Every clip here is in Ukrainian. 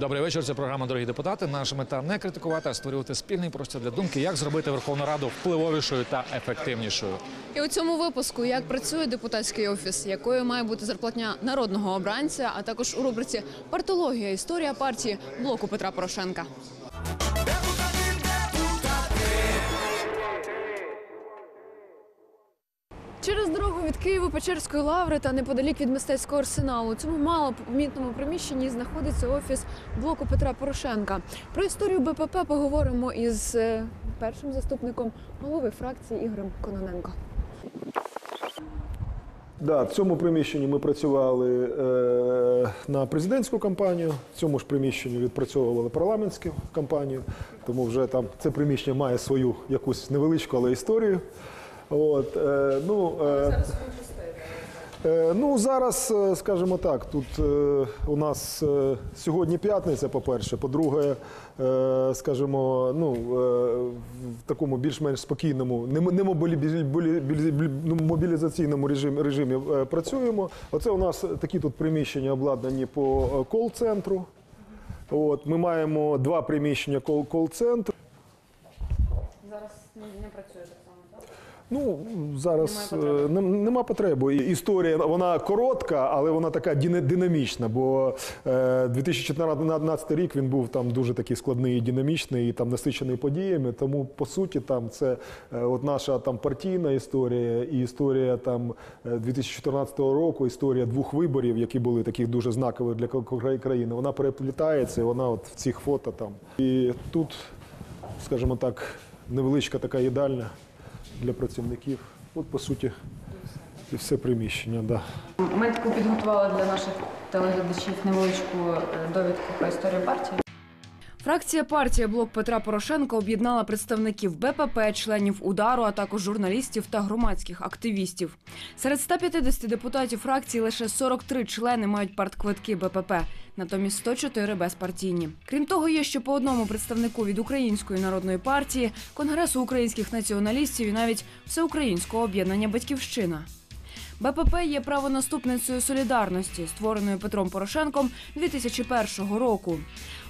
Добрий вечір. Це програма Дорогі депутати. Наша мета не критикувати, а створювати спільний простір для думки, як зробити Верховну Раду впливовішою та ефективнішою. І у цьому випуску як працює депутатський офіс, якою має бути зарплатня народного обранця, а також у рубриці Партологія історія партії блоку Петра Порошенка. Від Києва Печерської лаври та неподалік від мистецького арсеналу у цьому малопомітному приміщенні знаходиться офіс блоку Петра Порошенка. Про історію БПП поговоримо із е, першим заступником голови фракції Ігорем Кононенко. Да, в цьому приміщенні ми працювали е, на президентську кампанію. В цьому ж приміщенні відпрацьовували парламентську кампанію. Тому вже там це приміщення має свою якусь невеличку, але історію. От, е, ну, е, Е, Ну зараз, е, скажімо так, тут е, у нас сьогодні п'ятниця, по-перше. По-друге, скажімо, ну в такому більш-менш спокійному, не, ну, мобілізаційному режимі, режимі працюємо. Оце у нас такі тут приміщення обладнані по кол-центру. От ми маємо два приміщення кол- кол-центру. Зараз не працює так? Ну зараз Немає потреби. е, нема потреби. Історія вона коротка, але вона така динамічна. Бо е, 2014 рік він був там дуже такий складний і динамічний, і там насичений подіями. Тому по суті, там це е, от наша там партійна історія, і історія там е, 2014 року, історія двох виборів, які були такі дуже знакові для кра- країни. Вона переплітається, і вона от в цих фото там. І тут, скажімо так, невеличка така їдальня для працівників. От, по суті, і все приміщення. Да. Ми таку підготували для наших телеглядачів невеличку е, довідку про історію партії. Фракція партія блок Петра Порошенка об'єднала представників БПП, членів удару, а також журналістів та громадських активістів. Серед 150 депутатів фракції лише 43 члени мають партквитки БПП, натомість 104 безпартійні. Крім того, є ще по одному представнику від Української народної партії, Конгресу українських націоналістів і навіть всеукраїнського об'єднання Батьківщина. БПП є правонаступницею солідарності, створеної Петром Порошенком 2001 року.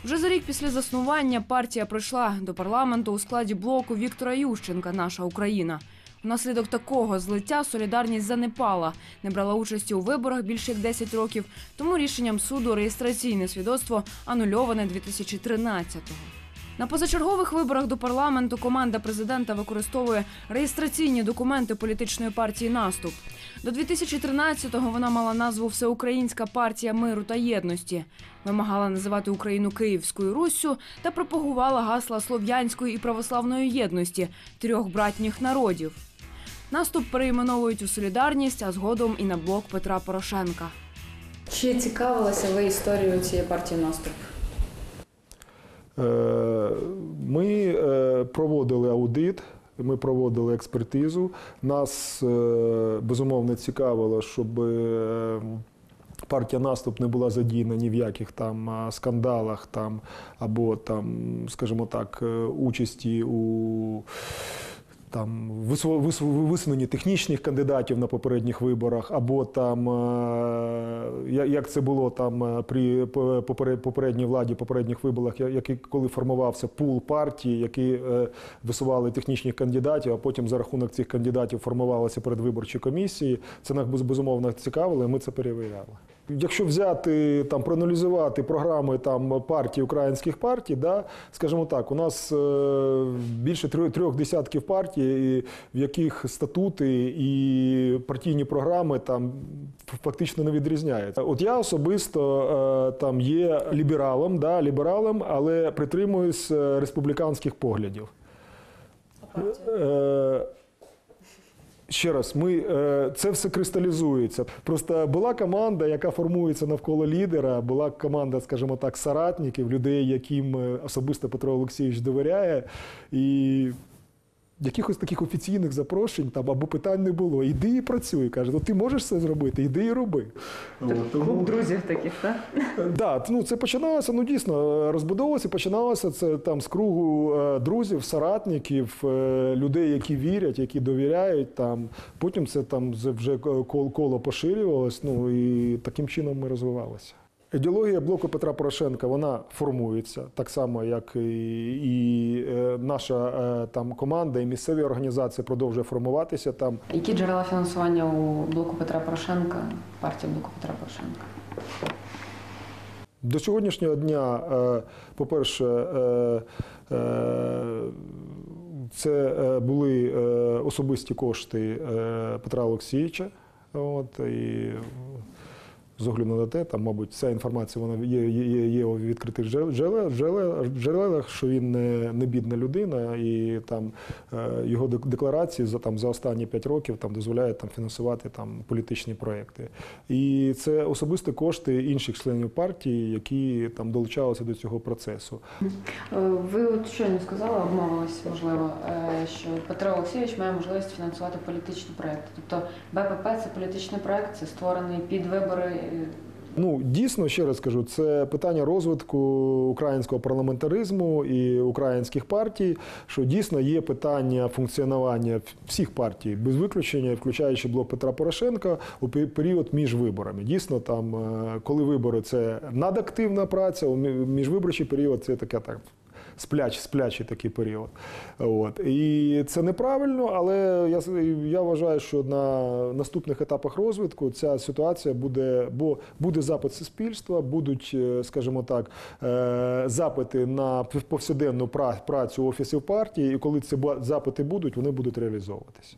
Вже за рік після заснування партія пройшла до парламенту у складі блоку Віктора Ющенка Наша Україна. Внаслідок такого злиття солідарність занепала, не брала участі у виборах більше як 10 років. Тому рішенням суду реєстраційне свідоцтво анульоване 2013-го. На позачергових виборах до парламенту команда президента використовує реєстраційні документи політичної партії Наступ. До 2013-го вона мала назву Всеукраїнська партія миру та єдності, вимагала називати Україну Київською Руссю та пропагувала гасла слов'янської і православної єдності трьох братніх народів. Наступ перейменовують у солідарність, а згодом і на блок Петра Порошенка. Чи цікавилися ви історією цієї партії наступ? Е, Ми е, проводили аудит, ми проводили експертизу. Нас е, безумовно цікавило, щоб партія наступ не була задіяна ні в яких там скандалах там, або там, скажімо так, участі у. Там вису- вису- технічних кандидатів на попередніх виборах, або там е, як це було там е, при по- попере- попередній владі, попередніх виборах, я- який коли формувався пул партії, які е, висували технічних кандидатів, а потім за рахунок цих кандидатів формувалися передвиборчі комісії. Це нас безумовно цікавило, і ми це перевіряли. Якщо взяти там проаналізувати програми там партій українських партій, да, скажімо так, у нас е, більше трьох, десятків партій, в яких статути і партійні програми там фактично не відрізняються. От я особисто е, там є лібералом, да, лібералом, але притримуюсь е, республіканських поглядів. Е, Ще раз, ми е, це все кристалізується. Просто була команда, яка формується навколо лідера. Була команда, скажімо так, соратників, людей, яким е, особисто Петро Олексійович довіряє. І якихось таких офіційних запрошень там або питань не було. Іди і працюй. Каже, ну ти можеш це зробити, іди і роби. Тому- Клуб друзів таких, так? Да, ну це починалося. Ну дійсно розбудовувалося. Починалося це там з кругу е, друзів, соратників, е, людей, які вірять, які довіряють. Там потім це там з- вже коло, коло поширювалось. Ну і таким чином ми розвивалися. Ідеологія блоку Петра Порошенка вона формується так само, як і, е, наша е, там команда, і місцеві організації продовжує формуватися там. Які джерела фінансування у блоку Петра Порошенка, партії блоку Петра Порошенка? До сьогоднішнього дня, е, по-перше, це були особисті кошти Петра Олексійовича. От, і з огляду на те, там, мабуть, ця інформація вона є, є, є, у відкритих джерел- джерел- джерел- джерелах, що він не, не бідна людина, і там е, його декларації за там за останні 5 років там дозволяють там фінансувати там політичні проекти. І це особисті кошти інших членів партії, які там долучалися до цього процесу. Е, Ви от щойно сказали, обмовились, можливо, е, що Петро Олексійович має можливість фінансувати політичні проекти. Тобто БПП це політичний проект, це створений під вибори. Ну дійсно, ще раз кажу, це питання розвитку українського парламентаризму і українських партій. Що дійсно є питання функціонування всіх партій без виключення, включаючи блок Петра Порошенка у пе- період між виборами. Дійсно, там, е, коли вибори це надактивна праця, у міжвиборчий період це таке так. Спляч, сплячий такий період. От. І це неправильно, але я, я вважаю, що на наступних етапах розвитку ця ситуація буде, бо буде запит суспільства, будуть, е, скажімо так, е, запити на повсякденну пра- працю офісів партії, і коли ці запити будуть, вони будуть реалізовуватися.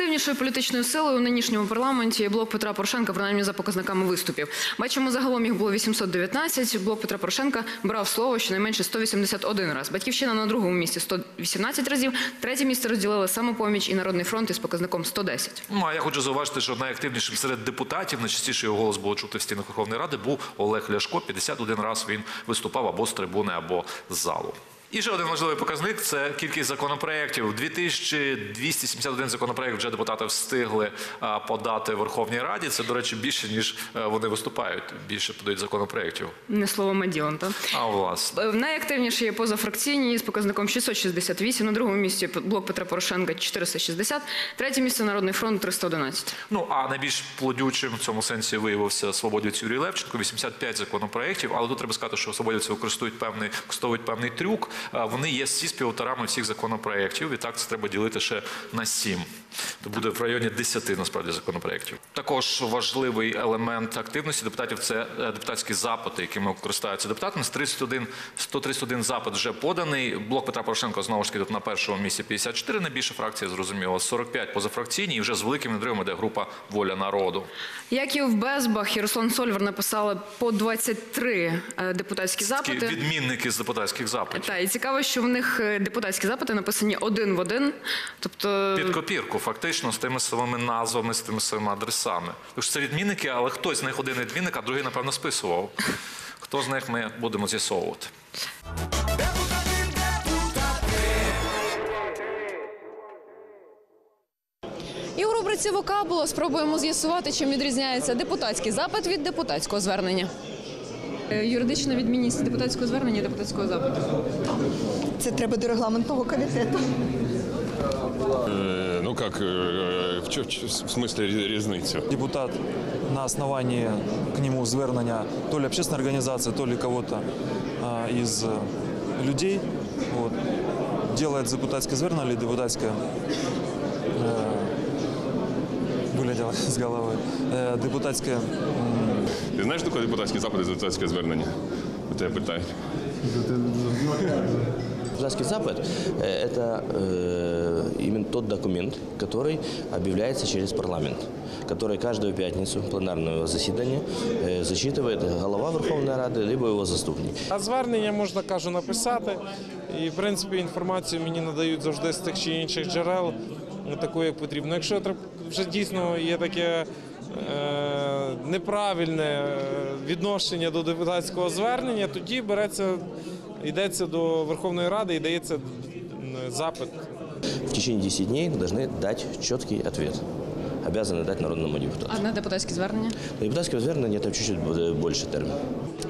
Найактивнішою політичною силою у нинішньому парламенті є блок Петра Порошенка, принаймні за показниками виступів. Бачимо, загалом їх було 819. Блок Петра Порошенка брав слово щонайменше 181 раз. Батьківщина на другому місці 118 разів. Третє місце розділили самопоміч і Народний фронт із показником 110. Ну а я хочу зауважити, що найактивнішим серед депутатів, найчастіше його голос було чути в стінах Верховної Ради, був Олег Ляшко. 51 раз він виступав або з трибуни, або з залу. І ще один важливий показник це кількість законопроєктів. 2271 законопроєкт вже депутати встигли подати Верховній Раді. Це, до речі, більше, ніж е, вони виступають. Більше подають законопроєктів. Не слово Мадіон, так? А власне. Е, Найактивніші є позафракційні з показником 668. На другому місці блок Петра Порошенка 460. Третє місце Народний фронт 311. Ну а найбільш плодючим в цьому сенсі виявився свободівець Юрій Левченко. 85 законопроєктів. Але тут треба сказати, що свободівці використовують певний використовують певний трюк. А Вони є всі співавторами всіх законопроєктів. І так це треба ділити ще на 7. То буде в районі 10 насправді законопроєктів. Також важливий елемент активності депутатів це е, депутатські запити, якими користуються депутатами. З 31, 131 запит вже поданий. Блок Петра Порошенко знову ж таки тут на першому місці 54. Найбільша фракція зрозуміло 45 позафракційні. І вже з великим відривом іде група Воля народу. Безбах і Руслан Сольвер написали по 23 е, депутатські Такі запити. відмінники з депутатських запитів. Та і цікаво, що в них е, депутатські запити написані один в один. Тобто Під копірку, фактично, з тими самими назвами, з тими самими адресами. Тож це відмінники, але хтось з них один відмінник, а другий, напевно, списував. Хто з них ми будемо з'ясовувати. І у рубриці «Вокабуло» спробуємо з'ясувати, чим відрізняється депутатський запит від депутатського звернення. е, юридична відмінність депутатського звернення і депутатського запиту. Це треба до регламентного комітету. Э, Ну как, э, в, чё- в чё- в смысле ре- різниця? депутат на основании к нему звернення то ли общественной организации, то ли кого-то а, из э, людей вот, делает депутатское звернення или депутатское э, вылетело з голови. Э, депутатське м, Ти знаєш, що таке депутатський запит і депутатське звернення? У тебе питають. Депутатский запад э, – это э, именно тот документ, который объявляется через парламент, который каждую пятницу пленарного заседания э, зачитывает голова Верховной Рады, либо его заступник. А звернення можна кажу написати. І в принципі інформацію мені надають завжди з тих чи інших джерел, не таку, як потрібно. Якщо треб- вже дійсно є таке е, неправильне е, відношення до депутатського звернення, тоді береться, йдеться до Верховної Ради і дається м, запит В течение 10 дней должны дать четкий ответ. Обязаны дать народному депутату. А на депутатські звернення? На депутатское звернение там чуть-чуть буде больше термин.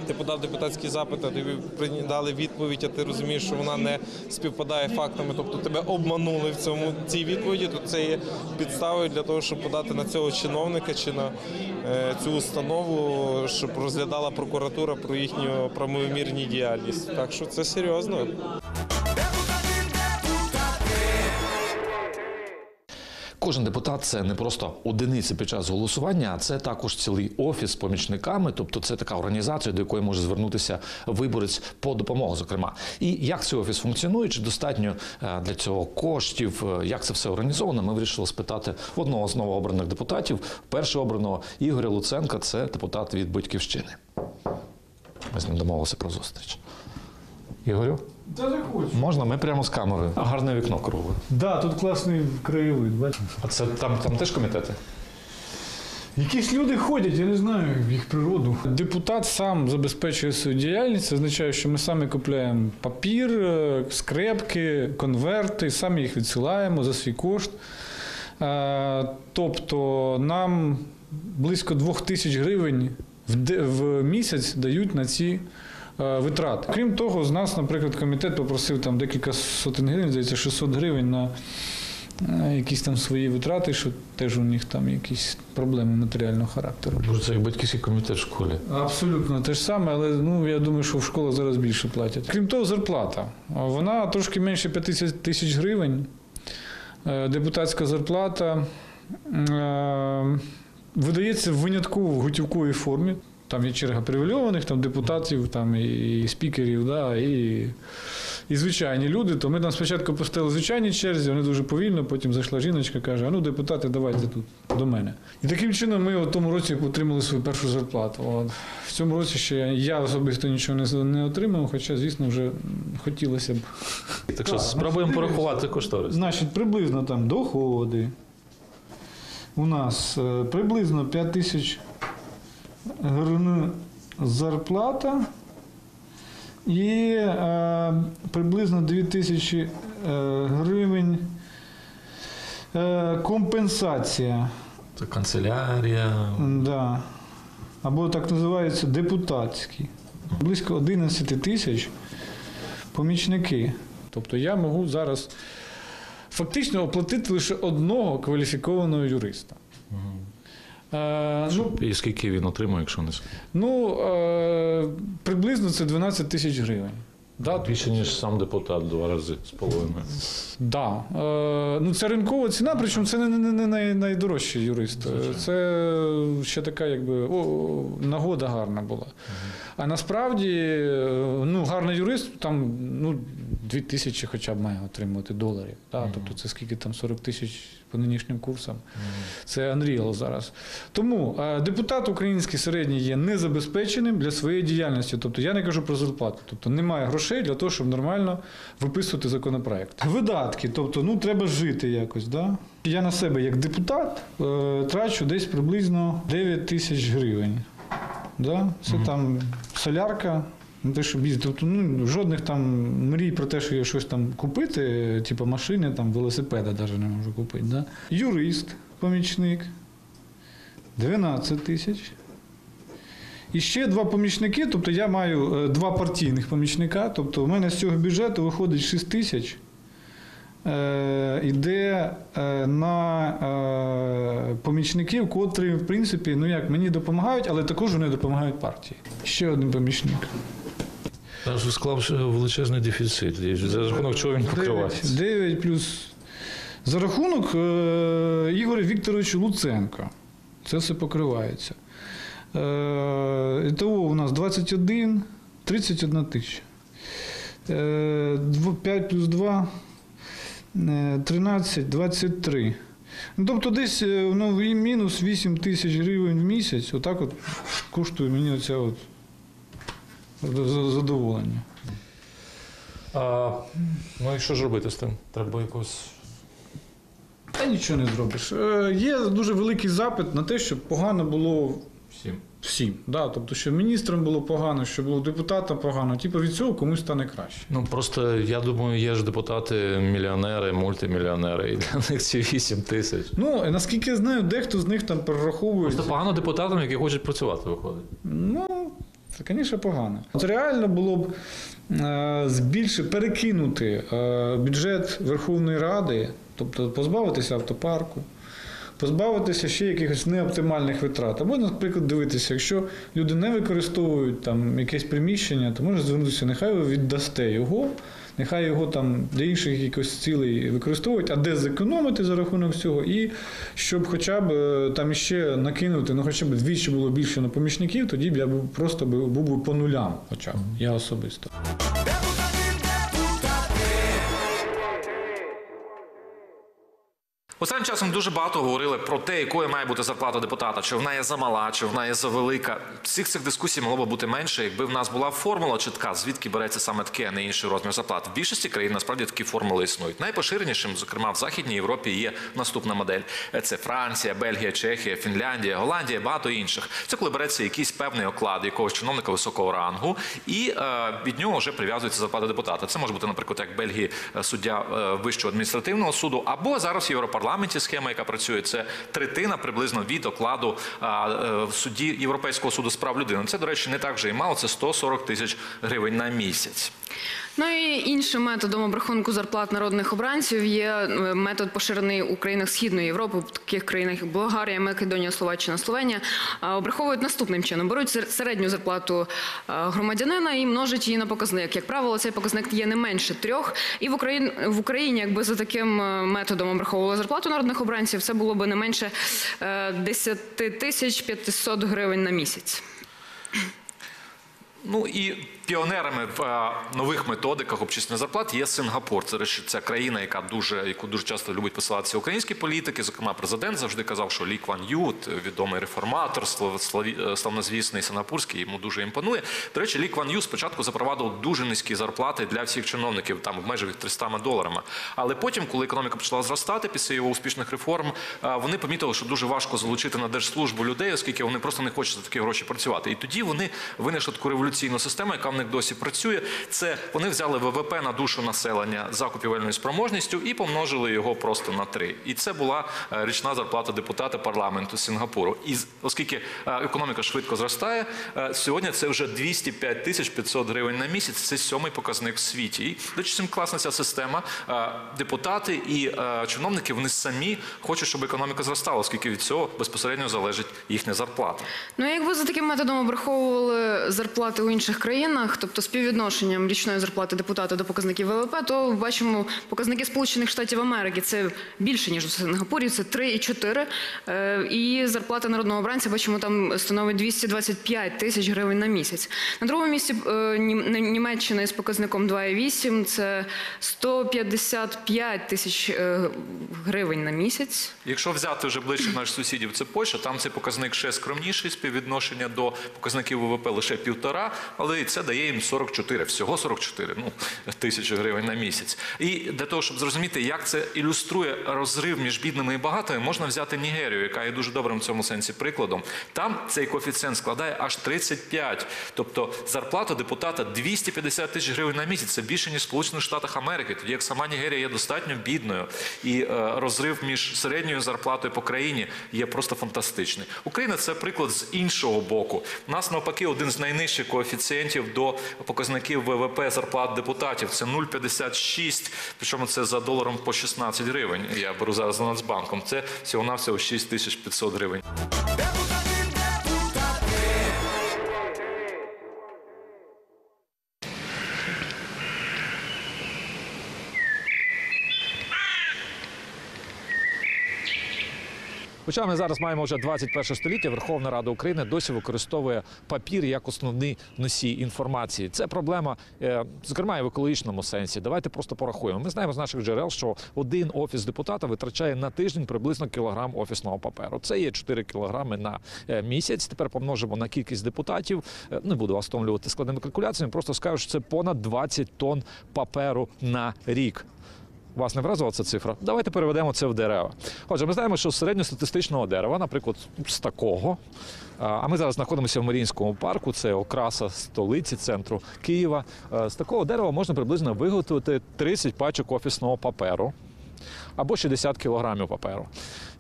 Ти подав депутатський запит, а тобі дали відповідь, а ти розумієш, що вона не співпадає фактами, тобто тебе обманули в цьому цій відповіді, то це є підставою для того, щоб подати на цього чиновника чи на е, цю установу, щоб розглядала прокуратура про їхню правомірні діяльність. Так що це серйозно. Кожен депутат це не просто одиниці під час голосування, а це також цілий офіс з помічниками, тобто це така організація, до якої може звернутися виборець по допомогу. Зокрема, і як цей офіс функціонує, чи достатньо е, для цього коштів, е, як це все організовано. Ми вирішили спитати одного з новообраних депутатів, перше обраного Ігоря Луценка, це депутат від батьківщини. Ми з ним домовилися про зустріч. Ігорю, Та заходь. можна? Ми прямо з камерою. Гарне вікно кругле. Да, тут класний краєвид, бачиш. А це там, там теж комітети? Якісь люди ходять, я не знаю їх природу. Депутат сам забезпечує свою діяльність. Це означає, що ми самі купляємо папір, е, скрепки, конверти, самі їх відсилаємо за свій кошт. Е, Тобто нам близько двох тисяч гривень в де- в місяць дають на ці е, витрати. Крім того, з нас, наприклад, комітет попросив там декілька сотень гривень, здається, 600 гривень на якісь там свої витрати, що теж у них там якісь проблеми матеріального характеру. Боже, це як батьківський комітет в школі. Абсолютно те ж саме, але ну я думаю, що в школах зараз більше платять. Крім того, зарплата. Вона трошки менше 50 тисяч гривень. Е, Депутатська зарплата е, видається в винятково готівковій формі. Там є черга привільованих, там депутатів, там і спікерів, да, і, і звичайні люди. То ми там спочатку поставили звичайні черзі, вони дуже повільно, потім зайшла жіночка, каже: а ну, депутати, давайте тут до мене. І таким чином ми в тому році отримали свою першу зарплату. От. В цьому році ще я особисто нічого не, не отримав, хоча, звісно, вже хотілося б. Так що спробуємо порахувати кошторис. Значить, приблизно там доходи. У нас е, приблизно 5 тисяч гривень зарплата і е, приблизно 2 тисячі е, гривень е, компенсація. Це канцелярія. Да. Або так називається депутатський. Близько 11 тисяч помічники. Тобто я можу зараз фактично оплатити лише одного кваліфікованого юриста. Е, ну, І скільки він отримує, якщо не ну е, приблизно це 12 тисяч гривень. Да, більше ніж сам депутат два рази з половиною. Да. Е, ну, це ринкова ціна, причому це не, не, не най, найдорожчий юрист. Це ще така, якби о, нагода гарна була. А насправді, ну, гарний юрист там ну, 2 тисячі хоча б має отримувати доларів. Да? Тобто це скільки там 40 тисяч по нинішнім курсам. Це Unreal зараз. Тому депутат український середній є незабезпеченим для своєї діяльності. Тобто я не кажу про зарплату. Тобто немає грошей для того, щоб нормально виписувати законопроект. Видатки, тобто, ну треба жити якось. Да? Я на себе як депутат е, трачу десь приблизно 9 тисяч гривень. Да? Це там солярка. Не те, щоб їздити. Тобто, ну, жодних там мрій про те, що я щось там купити, типу машини, там, велосипеда навіть не можу купити. Да? Юрист, помічник 12 тисяч. І ще два помічники, тобто я маю е, два партійних помічника, тобто в мене з цього бюджету виходить 6 тисяч. Е, іде е, на е, помічників, котрі, в принципі, ну як мені допомагають, але також вони допомагають партії. Ще один помічник. Аж склався величезний дефіцит. За рахунок чого він покривається? 9 плюс. За рахунок е, Ігоря Вікторовича Луценка. Це все покривається. Е, того у нас 21, 31 тисяча. Е, 5 плюс 2, е, 13, 23. Ну, тобто десь е, ну, мінус 8 тисяч гривень в місяць. Отак от коштує мені оця от задоволення. А, ну і що ж робити з тим? Треба якось. Та нічого не зробиш. Е, Є дуже великий запит на те, щоб погано було Всім. Всім. Да, тобто, що міністрам було погано, що було депутатам погано, типу від цього комусь стане краще. Ну просто я думаю, є ж депутати мільйонери, мультимільйонери, і для них ці 8 тисяч. Ну, наскільки я знаю, дехто з них там перераховує. Просто погано депутатам, які хочуть працювати, виходить. Ну, це, звісно, погано. От реально було б е, збільшити, перекинути е, бюджет Верховної Ради, тобто позбавитися автопарку, позбавитися ще якихось неоптимальних витрат. Або, наприклад, дивитися, якщо люди не використовують там якесь приміщення, то можна звернутися, нехай ви віддасте його. Нехай його там для інших якихось цілей використовують, а де зекономити за рахунок цього, і щоб хоча б е, там іще накинути, ну хоча б двічі було більше на помічників, тоді б я б просто був би по нулям, хоча б я особисто. Останнім часом дуже багато говорили про те, якою має бути зарплата депутата, чи вона є замала, чи вона є завелика. Всіх цих дискусій могло би бути менше, якби в нас була формула чітка, звідки береться саме таке, а не інший розмір зарплат. В більшості країн насправді такі формули існують. Найпоширенішим, зокрема в Західній Європі, є наступна модель: це Франція, Бельгія, Чехія, Фінляндія, Голландія, багато інших. Це коли береться якийсь певний оклад якогось чиновника високого рангу, і е, від нього вже прив'язується зарплата депутата. Це може бути, наприклад, як Бельгії е, суддя е, вищого адміністративного суду, або зараз в Європарламенті схема, яка працює, це третина приблизно від окладу е, в суді Європейського суду з прав людини. Це, до речі, не так вже і мало. Це 140 тисяч гривень на місяць. Ну і іншим методом обрахунку зарплат народних обранців є е, метод поширений у країнах Східної Європи, в таких країнах як Болгарія, Македонія, Словаччина, Словенія. Обраховують наступним чином: беруть сер- середню зарплату е, громадянина і множать її на показник. Як правило, цей показник є не менше трьох. І в Україні в Україні, якби за таким е, методом обраховували зарплату народних обранців, це було би не менше е, 10 тисяч 500 гривень на місяць. Ну і піонерами в е, нових методиках обчислення зарплат є Сингапур. Це ця країна, яка дуже яку дуже часто любить посилатися українські політики. Зокрема, президент завжди казав, що Лі Кван Ю, от, відомий реформатор, е, славнозвісний сингапурський, йому дуже імпонує. До речі, Лі Кван Ю спочатку запровадив дуже низькі зарплати для всіх чиновників, там в межах 300 доларами. Але потім, коли економіка почала зростати після його успішних реформ, е, вони помітили, що дуже важко залучити на держслужбу людей, оскільки вони просто не хочуть за такі гроші працювати. І тоді вони винайшли таку революційну систему, яка них досі працює. Це вони взяли ВВП на душу населення за купівельною спроможністю і помножили його просто на три. І це була е, річна зарплата депутата парламенту Сінгапуру. І оскільки е, економіка швидко зростає, е, сьогодні це вже 205 тисяч 500 гривень на місяць. Це сьомий показник в світі. І до речі, цим класна ця система. Депутати і чиновники вони самі хочуть, щоб економіка зростала, оскільки від цього безпосередньо залежить їхня зарплата. Ну, якби за таким методом обраховували зарплати у інших країнах, тобто співвідношенням річної зарплати депутата до показників ВВП, то бачимо показники Сполучених Штатів Америки це більше ніж у Сингапурі, це 3,4. Е, І зарплата народного обранця бачимо там становить 225 тисяч гривень на місяць. На другому місці е, Німеччина із показником 2,8 це 155 тисяч е, гривень на місяць. Якщо взяти вже ближче наших сусідів, це Польща, там цей показник ще скромніший, співвідношення до показників ВВП лише півтора, але і це дає їм 44, всього 44 ну, тисячі гривень на місяць. І для того, щоб зрозуміти, як це ілюструє розрив між бідними і багатими, можна взяти Нігерію, яка є дуже добрим в цьому сенсі прикладом. Там цей коефіцієнт складає аж 35. Тобто зарплата депутата 250 тисяч гривень на місяць. Це більше, ніж в Сполучених Штатах Америки, тоді як сама Нігерія є достатньо бідною. І е, розрив між середньою зарплатою по країні є просто фантастичний. Україна це приклад з іншого боку. У нас навпаки один з найнижчих коефіцієнтів до показників ВВП зарплат депутатів. Це 0,56, причому це за доларом по 16 гривень. Я беру зараз за Нацбанком. Це всього-навсього 6500 гривень. Хоча ми зараз маємо вже 21 століття, Верховна Рада України досі використовує папір як основний носій інформації. Це проблема, е, зокрема, і в екологічному сенсі. Давайте просто порахуємо. Ми знаємо з наших джерел, що один офіс депутата витрачає на тиждень приблизно кілограм офісного паперу. Це є 4 кілограми на е, місяць. Тепер помножимо на кількість депутатів. Е, Не буду вас втомлювати складними калькуляціями. Просто скажу, що це понад 20 тонн паперу на рік. Вас не вразила ця цифра? Давайте переведемо це в дерева. Отже, ми знаємо, що з середньостатистичного дерева, наприклад, з такого. а, ми зараз знаходимося в Маріїнському парку, це окраса столиці центру Києва. З такого дерева можна приблизно виготовити 30 пачок офісного паперу або 60 кілограмів паперу.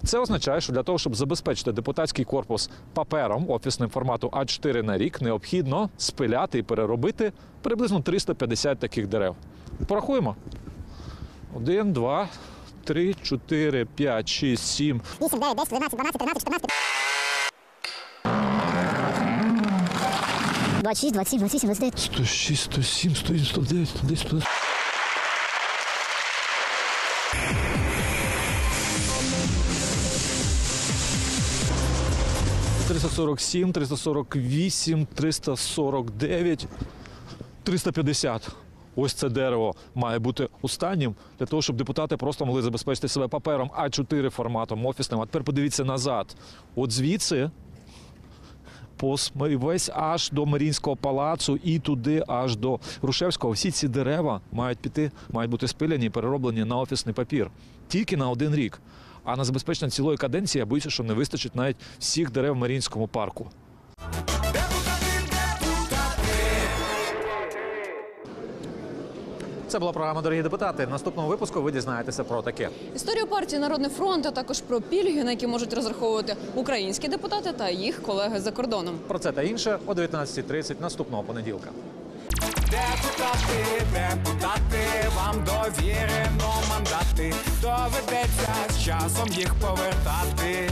Це означає, що для того, щоб забезпечити депутатський корпус папером офісним формату А4 на рік, необхідно спиляти і переробити приблизно 350 таких дерев. Порахуємо. Один, два, три, чотири, п'ять, шість, сім. 8, 9, 10, 11, 12, 13, 14. 26, 27, 28, 29. 106, 107, 108, 109, 110, 110. Триста сорок сім, триста сорок вісім, триста сорок дев'ять, триста п'ятдесят. Ось це дерево має бути останнім для того, щоб депутати просто могли забезпечити себе папером А4 форматом офісним. А тепер подивіться назад. От звідси весь аж до Марінського палацу і туди аж до Грушевського. Всі ці дерева мають піти, мають бути спиляні і перероблені на офісний папір тільки на один рік. А на забезпечення цілої каденції я боюся, що не вистачить навіть всіх дерев в Марінському парку. Це була програма Дорогі депутати. В наступному випуску ви дізнаєтеся про таке. Історію партії Народний фронт, а також про пільги, на які можуть розраховувати українські депутати та їх колеги за кордоном. Про це та інше о 19.30 наступного понеділка. Депутати, депутати, вам довірено мандати. Доведеться з часом їх повертати.